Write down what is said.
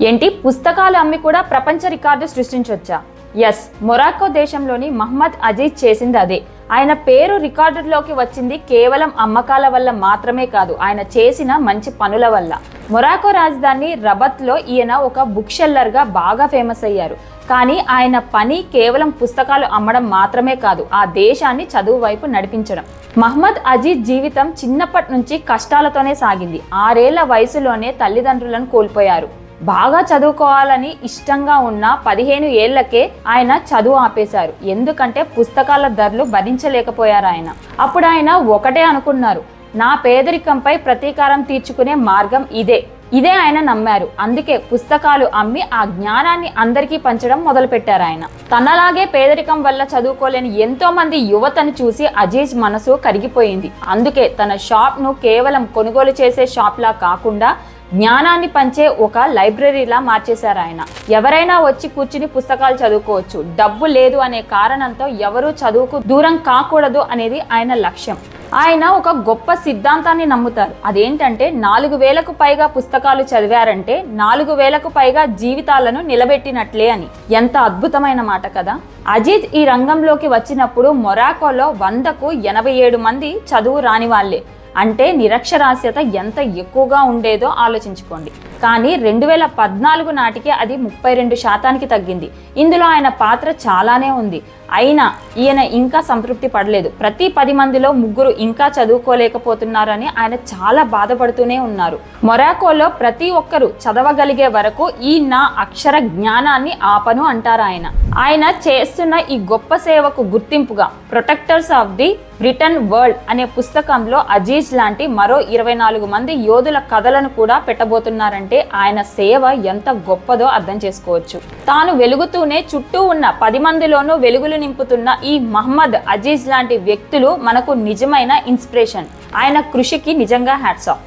ఏంటి? పుస్తకాలు అమ్మి కూడా ప్రపంచ రికార్డు సృష్టించవచ్చా ఎస్ మొరాకో దేశంలోని మహమ్మద్ అజీజ్ చేసింది అదే. ఆయన పేరు రికార్డులోకి వచ్చింది కేవలం అమ్మకాల వల్ల మాత్రమే కాదు ఆయన చేసిన మంచి పనుల వల్ల. మొరాకో రాజధాని రబత్లో ఈయన ఒక బుక్ షెల్లర్గా బాగా ఫేమస్ అయ్యారు. కానీ ఆయన పని కేవలం పుస్తకాలు అమ్మడం మాత్రమే కాదు ఆ దేశాన్ని చదువు వైపు నడిపించడం. మహమ్మద్ అజీజ్ జీవితం చిన్నప్పటి నుంచి కష్టాలతోనే సాగింది. ఆరేళ్ళ వయసులోనే తల్లిదండ్రులను కోల్పోయారు. బాగా చదువుకోవాలని ఇష్టంగా ఉన్న పదిహేను ఏళ్ళకే ఆయన చదువు ఆపేశారు. ఎందుకంటే పుస్తకాల ధరలు భరించలేకపోయారు ఆయన. అప్పుడు ఆయన ఒకటే అనుకున్నారు. నా పేదరికంపై ప్రతీకారం తీర్చుకునే మార్గం ఇదే. ఇదే ఆయన నమ్మారు. అందుకే పుస్తకాలు అమ్మి ఆ జ్ఞానాన్ని అందరికీ పంచడం మొదలుపెట్టారు ఆయన. తనలాగే పేదరికం వల్ల చదువుకోలేని ఎంతో మంది యువతను చూసి అజీజ్ మనసు కరిగిపోయింది. అందుకే తన షాప్ను కేవలం కొనుగోలు చేసే షాప్ లా కాకుండా జ్ఞానాన్ని పంచే ఒక లైబ్రరీలా మార్చేశారు ఆయన. ఎవరైనా వచ్చి కూర్చుని పుస్తకాలు చదువుకోవచ్చు. డబ్బు లేదు అనే కారణంతో ఎవరూ చదువుకు దూరం కాకూడదు అనేది ఆయన లక్ష్యం. ఆయన ఒక గొప్ప సిద్ధాంతాన్ని నమ్ముతారు. అదేంటంటే నాలుగు వేలకు పైగా పుస్తకాలు చదివారంటే నాలుగు వేలకు పైగా జీవితాలను నిలబెట్టినట్లే అని. ఎంత అద్భుతమైన మాట కదా! అజిత్ ఈ రంగంలోకి వచ్చినప్పుడు మొరాకోలో వందకు ఎనభై ఏడు మంది చదువు రాని వాళ్ళే. అంటే నిరక్షరాస్యత ఎంత ఎక్కువగా ఉండేదో ఆలోచించుకోండి. కానీ రెండు వేల పద్నాలుగు నాటికి అది ముప్పై రెండు శాతానికి తగ్గింది. ఇందులో ఆయన పాత్ర చాలానే ఉంది. అయినా ఈయన ఇంకా సంతృప్తి పడలేదు. ప్రతి పది మందిలో ముగ్గురు ఇంకా చదువుకోలేకపోతున్నారని ఆయన చాలా బాధపడుతూనే ఉన్నారు. మొరాకోలో ప్రతి ఒక్కరూ చదవగలిగే వరకు ఈ నా అక్షర జ్ఞానాన్ని ఆపను అంటారు ఆయన. ఆయన చేస్తున్న ఈ గొప్ప సేవకు గుర్తింపుగా protectors of the Britain world అనే పుస్తకంలో అజీజ్ లాంటి మరో ఇరవై నాలుగు మంది యోధుల కథలను కూడా పెట్టబోతున్నారంటే ఆయన సేవ ఎంత గొప్పదో అర్థం చేసుకోవచ్చు. తాను వెలుగుతూనే చుట్టూ ఉన్న పది మందిలోనూ వెలుగులు నింపుతున్న ఈ మహమ్మద్ అజీజ్ లాంటి వ్యక్తులు మనకు నిజమైన ఇన్స్పిరేషన్. ఆయన కృషికి నిజంగా హ్యాట్స్ ఆఫ్.